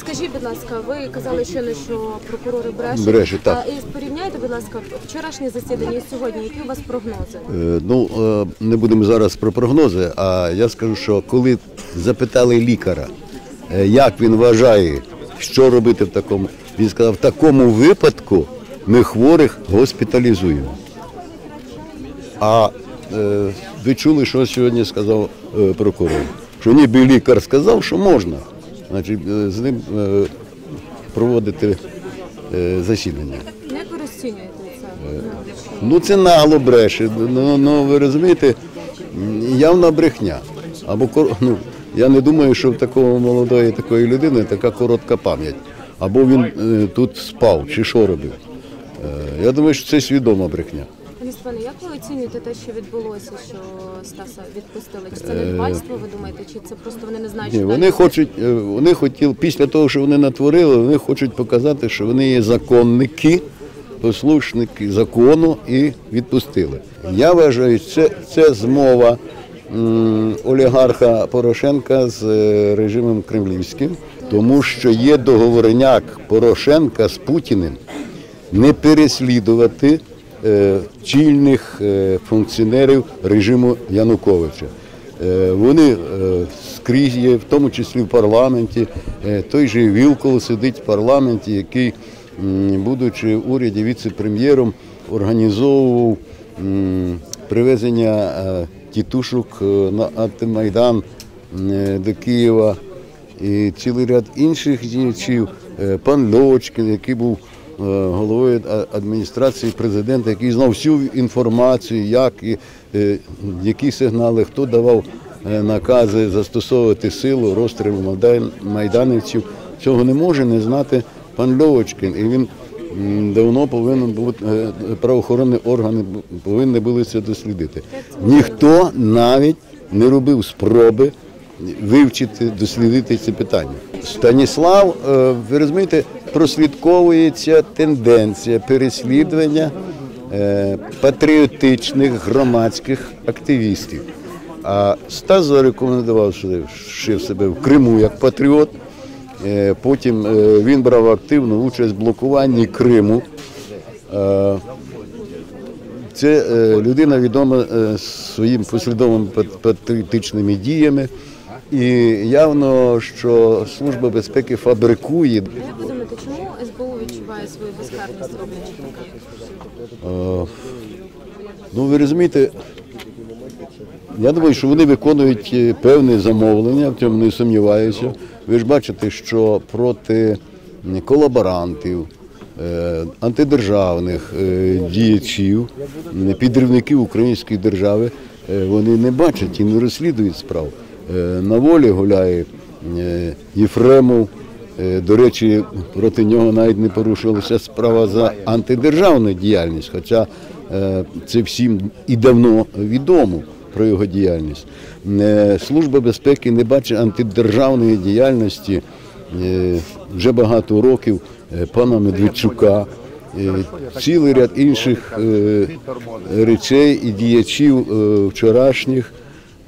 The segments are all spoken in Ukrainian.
Скажіть, будь ласка, ви казали щойно, що прокурори брешуть. Бреше, так. А, і порівняйте, будь ласка, вчорашнє засідання і сьогодні. Які у вас прогнози? Е, Ну, е, не будемо зараз про прогнози, а я скажу, що коли запитали лікаря, е, як він вважає, що робити в такому, він сказав, в такому випадку ми хворих госпіталізуємо. А е, ви чули, що сьогодні сказав е, прокурор? Що ніби лікар сказав, що можна. Значить, е, з ним е, проводити е, засідання. Як ви розцінюєте це? Ну це нагло бреше. Ну, ну ви розумієте, явна брехня. Або ну, я не думаю, що в такого молодої такої людини така коротка пам'ять. Або він тут спав, чи що робив. Я думаю, що це свідома брехня. Пані як ви оцінюєте те, що відбулося, що Стаса відпустили? Чи це недбальство, ви думаєте, чи це просто вони не знають, Ні, вони далі? хочуть, е, вони хотіли, після того, що вони натворили, вони хочуть показати, що вони є законники, послушники закону і відпустили. Я вважаю, це, це змова м, олігарха Порошенка з е, режимом кремлівським, тому що є договорняк Порошенка з Путіним не переслідувати е, чільних е, функціонерів режиму Януковича. Е, вони е, скрізь є, в тому числі в парламенті. Е, той же Вілкол сидить в парламенті, який, будучи в уряді віце-прем'єром, організовував привезення е, тітушок е, на антимайдан е, до Києва і цілий ряд інших діячів, Е, пан Льочкін, який був е, головою адміністрації президента, який знав всю інформацію, як і е, які сигнали, хто давав е, накази застосовувати силу, розстріл майдан- майданівців. Цього не може не знати пан Льовочкін. І він давно повинен бути е, правоохоронні органи повинні були це дослідити. Ніхто навіть не робив спроби вивчити, дослідити це питання. Станіслав, е, ви розумієте, прослідковується тенденція переслідування е, патріотичних громадських активістів. А Стас зарекомендував ще себе в Криму як патріот. Е, Потім він брав активну участь в блокуванні Криму. Це людина відома своїм послідовними пат- патріотичними діями. І явно, що Служба безпеки фабрикує Як ви думаєте, чому СБУ відчуває свою безкарність роблячи таке? Е, Ну, ви розумієте, я думаю, що вони виконують е, певне замовлення, в цьому не сумніваюся. Ви ж бачите, що проти колаборантів, е, антидержавних діячів, підривників української держави, вони не бачать і не розслідують справ. Е, На волі гуляє е, Єфремов. Е, До речі, проти нього навіть не порушилася справа за антидержавну діяльність, хоча це всім і давно відомо про його діяльність. Служба безпеки не бачить антидержавної діяльності вже багато років пана Медведчука, цілий ряд інших речей і діячів вчорашніх,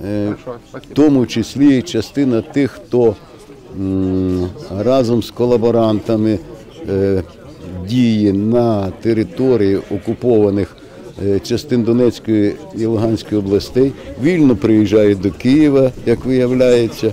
в тому числі частина тих, хто разом з колаборантами е, діє на території окупованих е, частин Донецької і Луганської областей, вільно приїжджають до Києва, як виявляється,